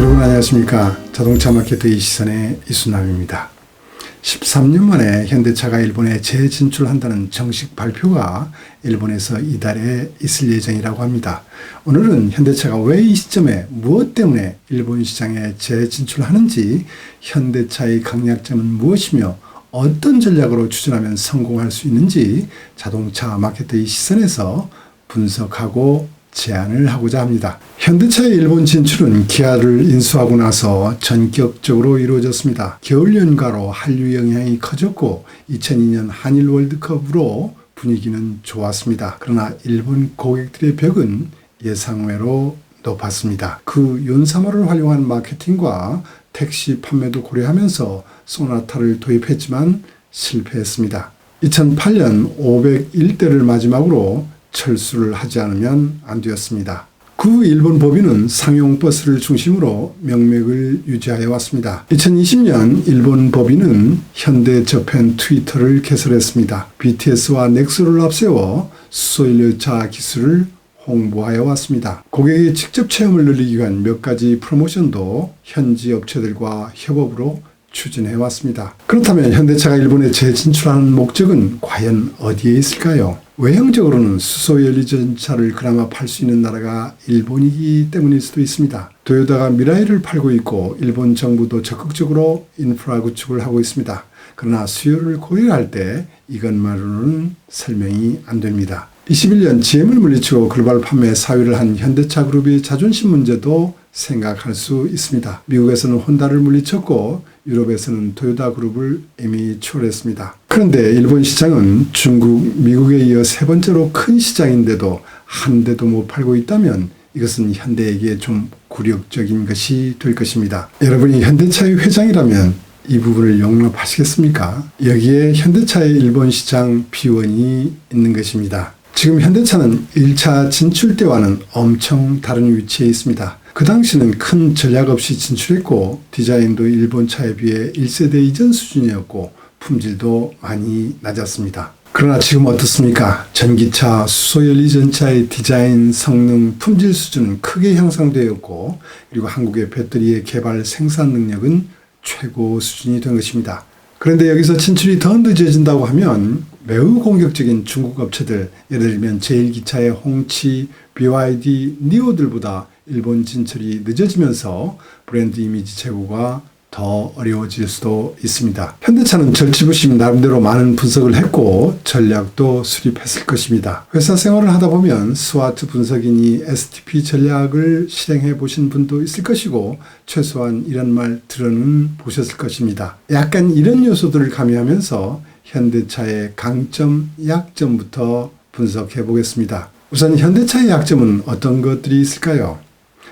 여러분 안녕하십니까 자동차 마케터의 시선의 이순남입니다 13년 만에 현대차가 일본에 재진출한다는 정식 발표가 일본에서 이달에 있을 예정이라고 합니다. 오늘은 현대차가 왜 이 시점에 무엇 때문에 일본 시장에 재진출하는지 현대차의 강약점은 무엇이며 어떤 전략으로 추진하면 성공할 수 있는지 자동차 마케터의 시선에서 분석하고 제안을 하고자 합니다. 현대차의 일본 진출은 기아를 인수하고 나서 전격적으로 이루어졌습니다. 겨울 연가로 한류 영향이 커졌고 2002년 한일 월드컵으로 분위기는 좋았습니다. 그러나 일본 고객들의 벽은 예상외로 높았습니다. 그 연사마를 활용한 마케팅과 택시 판매도 고려하면서 소나타를 도입했지만 실패했습니다. 2008년 501대를 마지막으로 철수를 하지 않으면 안 되었습니다. 그 일본 법인은 상용 버스를 중심으로 명맥을 유지하여 왔습니다. 2020년 일본 법인은 현대 저펜 트위터를 개설했습니다. BTS와 넥소를 앞세워 수소연료차 기술을 홍보하여 왔습니다. 고객의 직접 체험을 늘리기 위한 몇 가지 프로모션도 현지 업체들과 협업으로 추진해 왔습니다. 그렇다면 현대차가 일본에 재진출하는 목적은 과연 어디에 있을까요? 외형적으로는 수소연료전차를 그나마 팔 수 있는 나라가 일본이기 때문일 수도 있습니다. 도요다가 미라이를 팔고 있고 일본 정부도 적극적으로 인프라 구축을 하고 있습니다. 그러나 수요를 고려할 때 이것만으로는 설명이 안 됩니다. 21년 GM을 물리치고 글로벌 판매 4위를 한 현대차 그룹의 자존심 문제도 생각할 수 있습니다. 미국에서는 혼다를 물리쳤고 유럽에서는 토요타 그룹을 이미 초월했습니다. 그런데 일본 시장은 중국, 미국에 이어 세 번째로 큰 시장인데도 한 대도 못 팔고 있다면 이것은 현대에게 좀 굴욕적인 것이 될 것입니다. 여러분이 현대차의 회장이라면 이 부분을 용납하시겠습니까? 여기에 현대차의 일본 시장 비원이 있는 것입니다. 지금 현대차는 1차 진출 때와는 엄청 다른 위치에 있습니다. 그 당시는 큰 전략 없이 진출했고 디자인도 일본 차에 비해 1세대 이전 수준이었고 품질도 많이 낮았습니다. 그러나 지금 어떻습니까? 전기차, 수소연료 전차의 디자인, 성능, 품질 수준은 크게 향상되었고 그리고 한국의 배터리의 개발 생산 능력은 최고 수준이 된 것입니다. 그런데 여기서 진출이 더 늦어진다고 하면 매우 공격적인 중국 업체들, 예를 들면 제일기차의 홍치, BYD, 니오들보다 일본 진출이 늦어지면서 브랜드 이미지 제고가 더 어려워질 수도 있습니다. 현대차는 절치부심 나름대로 많은 분석을 했고 전략도 수립했을 것입니다. 회사 생활을 하다 보면 스와트 분석인이 STP 전략을 실행해 보신 분도 있을 것이고 최소한 이런 말 들어는 보셨을 것입니다. 약간 이런 요소들을 가미하면서 현대차의 강점, 약점부터 분석해 보겠습니다. 우선 현대차의 약점은 어떤 것들이 있을까요?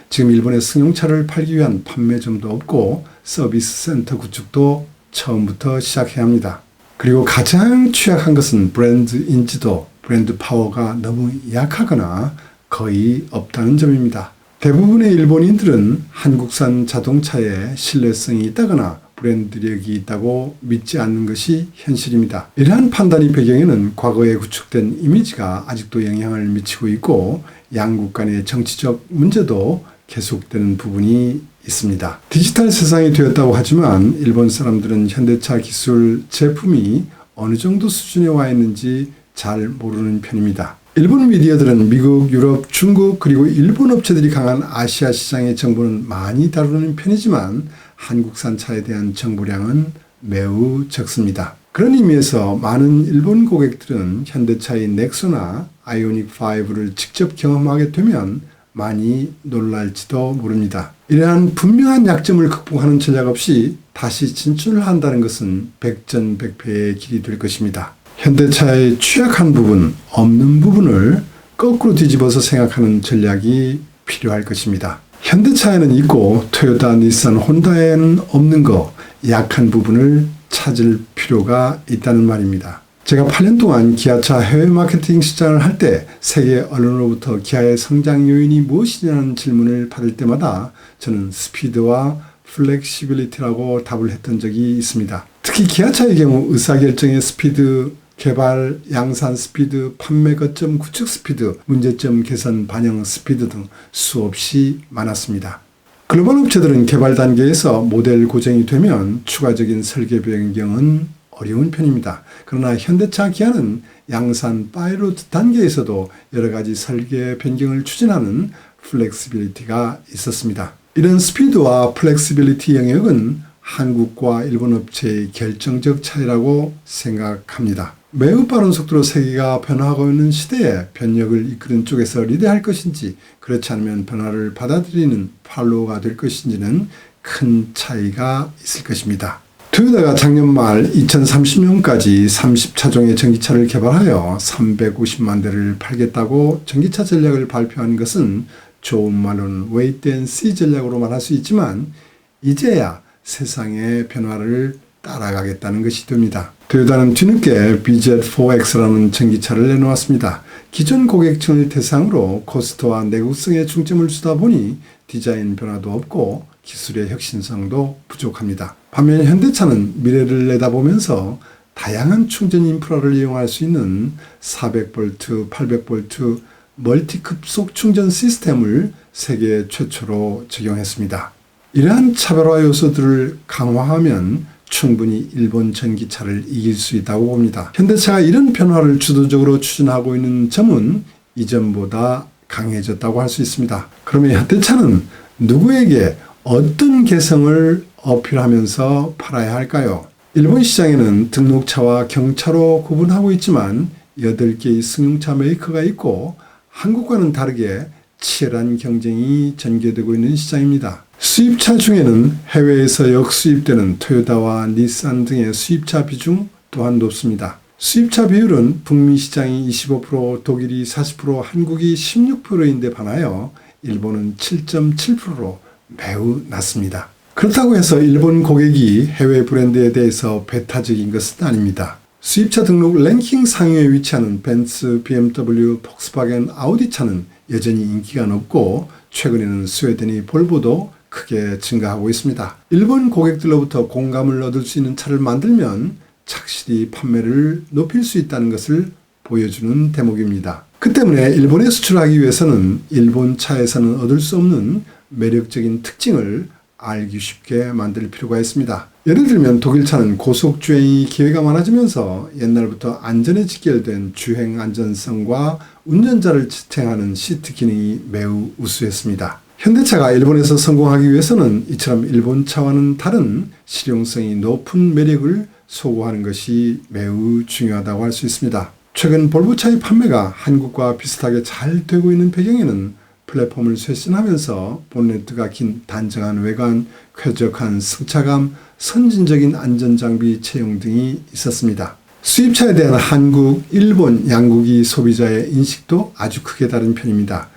지금 일본에 승용차를 팔기 위한 판매점도 없고 서비스 센터 구축도 처음부터 시작해야 합니다. 그리고 가장 취약한 것은 브랜드 인지도, 브랜드 파워가 너무 약하거나 거의 없다는 점입니다. 대부분의 일본인들은 한국산 자동차에 신뢰성이 있다거나 브랜드력이 있다고 믿지 않는 것이 현실입니다. 이러한 판단이 배경에는 과거에 구축된 이미지가 아직도 영향을 미치고 있고 양국 간의 정치적 문제도 계속되는 부분이 있습니다. 디지털 세상이 되었다고 하지만 일본 사람들은 현대차 기술 제품이 어느 정도 수준에 와 있는지 잘 모르는 편입니다. 일본 미디어들은 미국, 유럽, 중국 그리고 일본 업체들이 강한 아시아 시장의 정보는 많이 다루는 편이지만 한국산 차에 대한 정보량은 매우 적습니다. 그런 의미에서 많은 일본 고객들은 현대차의 넥소나 아이오닉 5를 직접 경험하게 되면 많이 놀랄지도 모릅니다. 이러한 분명한 약점을 극복하는 전략 없이 다시 진출을 한다는 것은 백전백패의 길이 될 것입니다. 현대차의 취약한 부분, 없는 부분을 거꾸로 뒤집어서 생각하는 전략이 필요할 것입니다. 현대차에는 있고 토요타, 닛산, 혼다에는 없는 거, 약한 부분을 찾을 필요가 있다는 말입니다. 제가 8년 동안 기아차 해외 마케팅 시장을 할 때 세계 언론으로부터 기아의 성장 요인이 무엇이냐는 질문을 받을 때마다 저는 스피드와 플렉시빌리티라고 답을 했던 적이 있습니다. 특히 기아차의 경우 의사결정의 스피드, 개발, 양산 스피드, 판매 거점 구축 스피드, 문제점 개선 반영 스피드 등 수없이 많았습니다. 글로벌 업체들은 개발 단계에서 모델 고정이 되면 추가적인 설계 변경은 어려운 편입니다. 그러나 현대차 기아는 양산 파이로트 단계에서도 여러 가지 설계 변경을 추진하는 플렉시빌리티가 있었습니다. 이런 스피드와 플렉시빌리티 영역은 한국과 일본 업체의 결정적 차이라고 생각합니다. 매우 빠른 속도로 세계가 변화하고 있는 시대에 변혁을 이끄는 쪽에서 리드할 것인지 그렇지 않으면 변화를 받아들이는 팔로우가 될 것인지는 큰 차이가 있을 것입니다. 토요다가 작년 말 2030년까지 30차종의 전기차를 개발하여 350만 대를 팔겠다고 전기차 전략을 발표한 것은 좋은 말로는 wait and see 전략으로 말할 수 있지만 이제야 세상의 변화를 따라가겠다는 것이 됩니다. 토요다는 뒤늦게 BZ4X라는 전기차를 내놓았습니다. 기존 고객층을 대상으로 코스트와 내구성에 중점을 주다 보니 디자인 변화도 없고 기술의 혁신성도 부족합니다. 반면 현대차는 미래를 내다보면서 다양한 충전 인프라를 이용할 수 있는 400V, 800V 멀티 급속 충전 시스템을 세계 최초로 적용했습니다. 이러한 차별화 요소들을 강화하면 충분히 일본 전기차를 이길 수 있다고 봅니다. 현대차가 이런 변화를 주도적으로 추진하고 있는 점은 이전보다 강해졌다고 할 수 있습니다. 그러면 현대차는 누구에게 어떤 개성을 어필하면서 팔아야 할까요? 일본 시장에는 등록차와 경차로 구분하고 있지만 8개의 승용차 메이커가 있고 한국과는 다르게 치열한 경쟁이 전개되고 있는 시장입니다. 수입차 중에는 해외에서 역수입되는 토요다와 니산 등의 수입차 비중 또한 높습니다. 수입차 비율은 북미 시장이 25%, 독일이 40%, 한국이 16%인데 반하여 일본은 7.7%로 매우 낮습니다. 그렇다고 해서 일본 고객이 해외 브랜드에 대해서 배타적인 것은 아닙니다. 수입차 등록 랭킹 상위에 위치하는 벤츠, BMW, 폭스바겐, 아우디 차는 여전히 인기가 높고 최근에는 스웨덴의 볼보도 크게 증가하고 있습니다. 일본 고객들로부터 공감을 얻을 수 있는 차를 만들면 착실히 판매를 높일 수 있다는 것을 보여주는 대목입니다. 그 때문에 일본에 수출하기 위해서는 일본 차에서는 얻을 수 없는 매력적인 특징을 알기 쉽게 만들 필요가 있습니다. 예를 들면 독일 차는 고속 주행이 기회가 많아지면서 옛날부터 안전에 직결된 주행 안전성과 운전자를 지탱하는 시트 기능이 매우 우수했습니다. 현대차가 일본에서 성공하기 위해서는 이처럼 일본 차와는 다른 실용성이 높은 매력을 소구하는 것이 매우 중요하다고 할 수 있습니다. 최근 볼보차의 판매가 한국과 비슷하게 잘 되고 있는 배경에는 플랫폼을 쇄신하면서 본네트가 긴 단정한 외관, 쾌적한 승차감, 선진적인 안전장비 채용 등이 있었습니다. 수입차에 대한 한국, 일본 양국이 소비자의 인식도 아주 크게 다른 편입니다.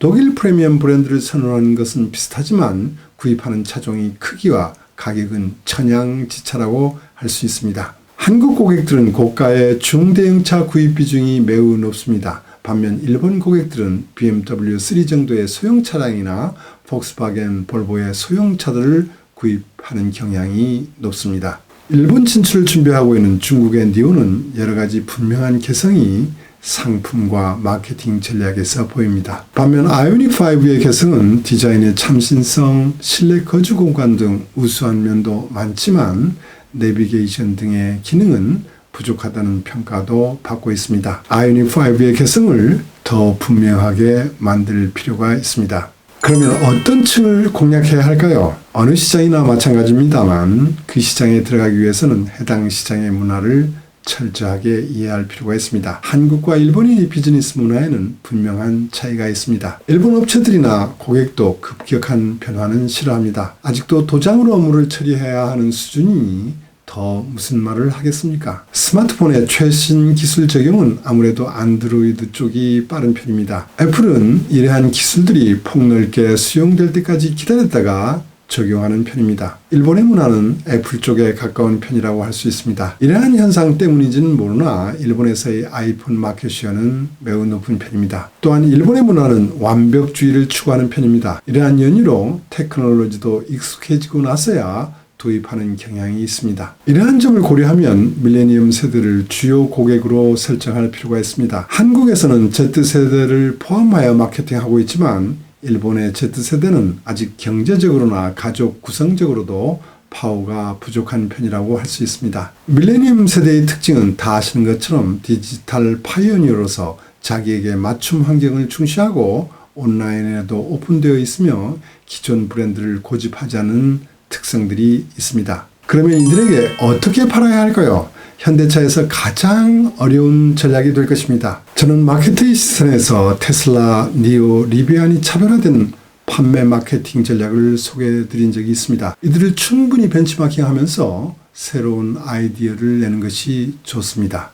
독일 프리미엄 브랜드를 선호하는 것은 비슷하지만 구입하는 차종이 크기와 가격은 천양지차라고 할 수 있습니다. 한국 고객들은 고가의 중대형차 구입 비중이 매우 높습니다. 반면 일본 고객들은 BMW 3 정도의 소형 차량이나 폭스바겐, 볼보의 소형 차들을 구입하는 경향이 높습니다. 일본 진출을 준비하고 있는 중국의 니오는 여러 가지 분명한 개성이 상품과 마케팅 전략에서 보입니다. 반면 아이오닉5의 개성은 디자인의 참신성, 실내 거주 공간 등 우수한 면도 많지만 내비게이션 등의 기능은 부족하다는 평가도 받고 있습니다. 아이오닉5의 개성을 더 분명하게 만들 필요가 있습니다. 그러면 어떤 층을 공략해야 할까요? 어느 시장이나 마찬가지입니다만 그 시장에 들어가기 위해서는 해당 시장의 문화를 철저하게 이해할 필요가 있습니다. 한국과 일본의 비즈니스 문화에는 분명한 차이가 있습니다. 일본 업체들이나 고객도 급격한 변화는 싫어합니다. 아직도 도장으로 업무를 처리해야 하는 수준이 더 무슨 말을 하겠습니까? 스마트폰의 최신 기술 적용은 아무래도 안드로이드 쪽이 빠른 편입니다. 애플은 이러한 기술들이 폭넓게 수용될 때까지 기다렸다가 적용하는 편입니다. 일본의 문화는 애플 쪽에 가까운 편이라고 할 수 있습니다. 이러한 현상 때문인지는 모르나 일본에서의 아이폰 마켓 시어는 매우 높은 편입니다. 또한 일본의 문화는 완벽주의를 추구하는 편입니다. 이러한 연유로 테크놀로지도 익숙해지고 나서야 도입하는 경향이 있습니다. 이러한 점을 고려하면 밀레니엄 세대를 주요 고객으로 설정할 필요가 있습니다. 한국에서는 Z세대를 포함하여 마케팅하고 있지만 일본의 Z세대는 아직 경제적으로나 가족 구성적으로도 파워가 부족한 편이라고 할 수 있습니다. 밀레니엄 세대의 특징은 다 아시는 것처럼 디지털 파이오니어로서 자기에게 맞춤 환경을 중시하고 온라인에도 오픈되어 있으며 기존 브랜드를 고집하지 않은 특성들이 있습니다. 그러면 이들에게 어떻게 팔아야 할까요? 현대차에서 가장 어려운 전략이 될 것입니다. 저는 마케팅 시선에서 테슬라, 니오, 리비안이 차별화된 판매 마케팅 전략을 소개해 드린 적이 있습니다. 이들을 충분히 벤치마킹 하면서 새로운 아이디어를 내는 것이 좋습니다.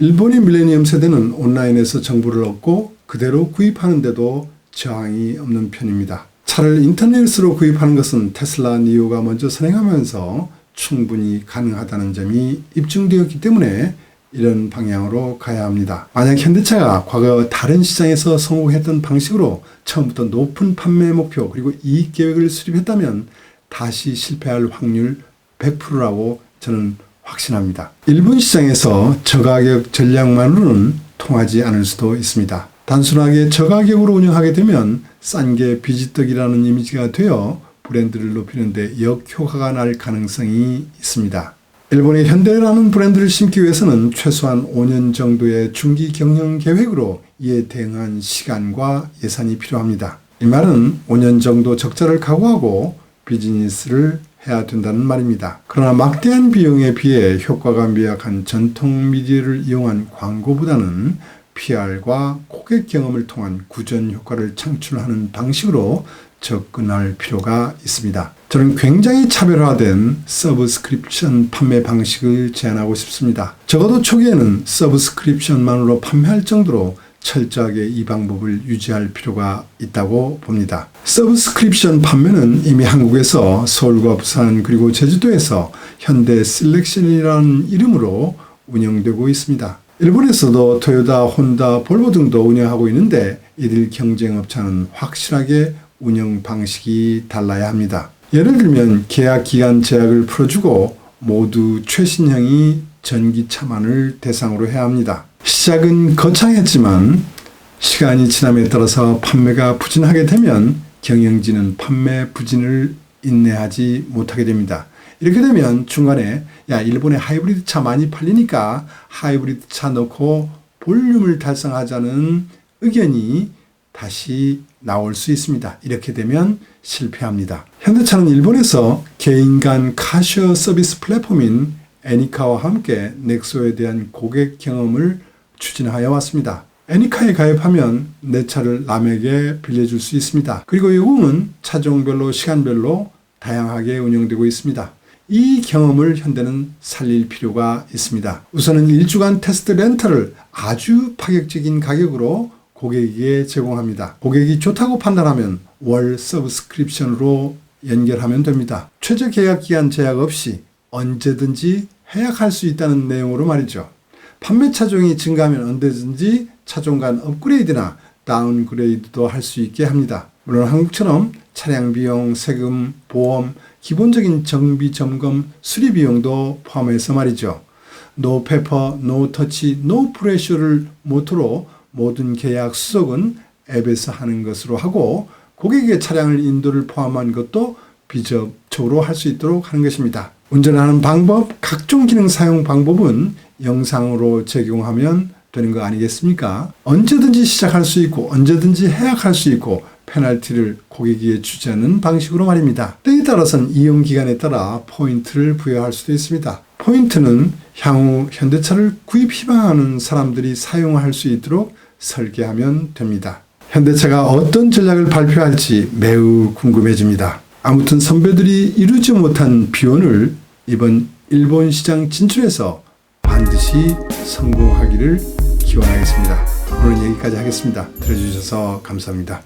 일본의 밀레니엄 세대는 온라인에서 정보를 얻고 그대로 구입하는데도 저항이 없는 편입니다. 차를 인터넷으로 구입하는 것은 테슬라 니오가 먼저 선행하면서 충분히 가능하다는 점이 입증되었기 때문에 이런 방향으로 가야 합니다. 만약 현대차가 과거 다른 시장에서 성공했던 방식으로 처음부터 높은 판매 목표 그리고 이익 계획을 수립했다면 다시 실패할 확률 100%라고 저는 확신합니다. 일본 시장에서 저가격 전략만으로는 통하지 않을 수도 있습니다. 단순하게 저가격으로 운영하게 되면 싼 게 비지떡이라는 이미지가 되어 브랜드를 높이는데 역효과가 날 가능성이 있습니다. 일본의 현대라는 브랜드를 심기 위해서는 최소한 5년 정도의 중기 경영 계획으로 이에 대응한 시간과 예산이 필요합니다. 이 말은 5년 정도 적자를 각오하고 비즈니스를 해야 된다는 말입니다. 그러나 막대한 비용에 비해 효과가 미약한 전통 미디어를 이용한 광고보다는 PR과 고객 경험을 통한 구전 효과를 창출하는 방식으로 접근할 필요가 있습니다. 저는 굉장히 차별화된 서브스크립션 판매 방식을 제안하고 싶습니다. 적어도 초기에는 서브스크립션만으로 판매할 정도로 철저하게 이 방법을 유지할 필요가 있다고 봅니다. 서브스크립션 판매는 이미 한국에서 서울과 부산 그리고 제주도에서 현대 셀렉션이라는 이름으로 운영되고 있습니다. 일본에서도 토요타, 혼다, 볼보 등도 운영하고 있는데 이들 경쟁업체는 확실하게 운영 방식이 달라야 합니다. 예를 들면 계약 기간 제약을 풀어주고 모두 최신형이 전기차만을 대상으로 해야 합니다. 시작은 거창했지만 시간이 지남에 따라서 판매가 부진하게 되면 경영진은 판매 부진을 인내하지 못하게 됩니다. 이렇게 되면 중간에 야 일본에 하이브리드 차 많이 팔리니까 하이브리드 차 넣고 볼륨을 달성하자는 의견이 다시 나올 수 있습니다. 이렇게 되면 실패합니다. 현대차는 일본에서 개인 간 카셔 서비스 플랫폼인 애니카와 함께 넥소에 대한 고객 경험을 추진하여 왔습니다. 애니카에 가입하면 내 차를 남에게 빌려줄 수 있습니다. 그리고 이 공은 차종별로 시간별로 다양하게 운영되고 있습니다. 이 경험을 현대는 살릴 필요가 있습니다. 우선은 1주간 테스트 렌터를 아주 파격적인 가격으로 고객에게 제공합니다. 고객이 좋다고 판단하면 월 서브스크립션으로 연결하면 됩니다. 최저 계약 기간 제약 없이 언제든지 해약할 수 있다는 내용으로 말이죠. 판매 차종이 증가하면 언제든지 차종 간 업그레이드나 다운그레이드도 할 수 있게 합니다. 물론 한국처럼 차량 비용, 세금, 보험, 기본적인 정비 점검, 수리 비용도 포함해서 말이죠. 노 페퍼, 노 터치, 노 프레셔를 모토로 모든 계약 수속은 앱에서 하는 것으로 하고 고객의 차량을 인도를 포함한 것도 비접촉으로 할 수 있도록 하는 것입니다. 운전하는 방법, 각종 기능 사용 방법은 영상으로 제공하면 되는 거 아니겠습니까? 언제든지 시작할 수 있고 언제든지 해약할 수 있고 페널티를 고객에게 주지 않는 방식으로 말입니다. 때에 따라서는 이용 기간에 따라 포인트를 부여할 수도 있습니다. 포인트는 향후 현대차를 구입 희망하는 사람들이 사용할 수 있도록 설계하면 됩니다. 현대차가 어떤 전략을 발표할지 매우 궁금해집니다. 아무튼 선배들이 이루지 못한 비원을 이번 일본 시장 진출에서 반드시 성공하기를 기원하겠습니다. 오늘 여기까지 하겠습니다. 들어주셔서 감사합니다.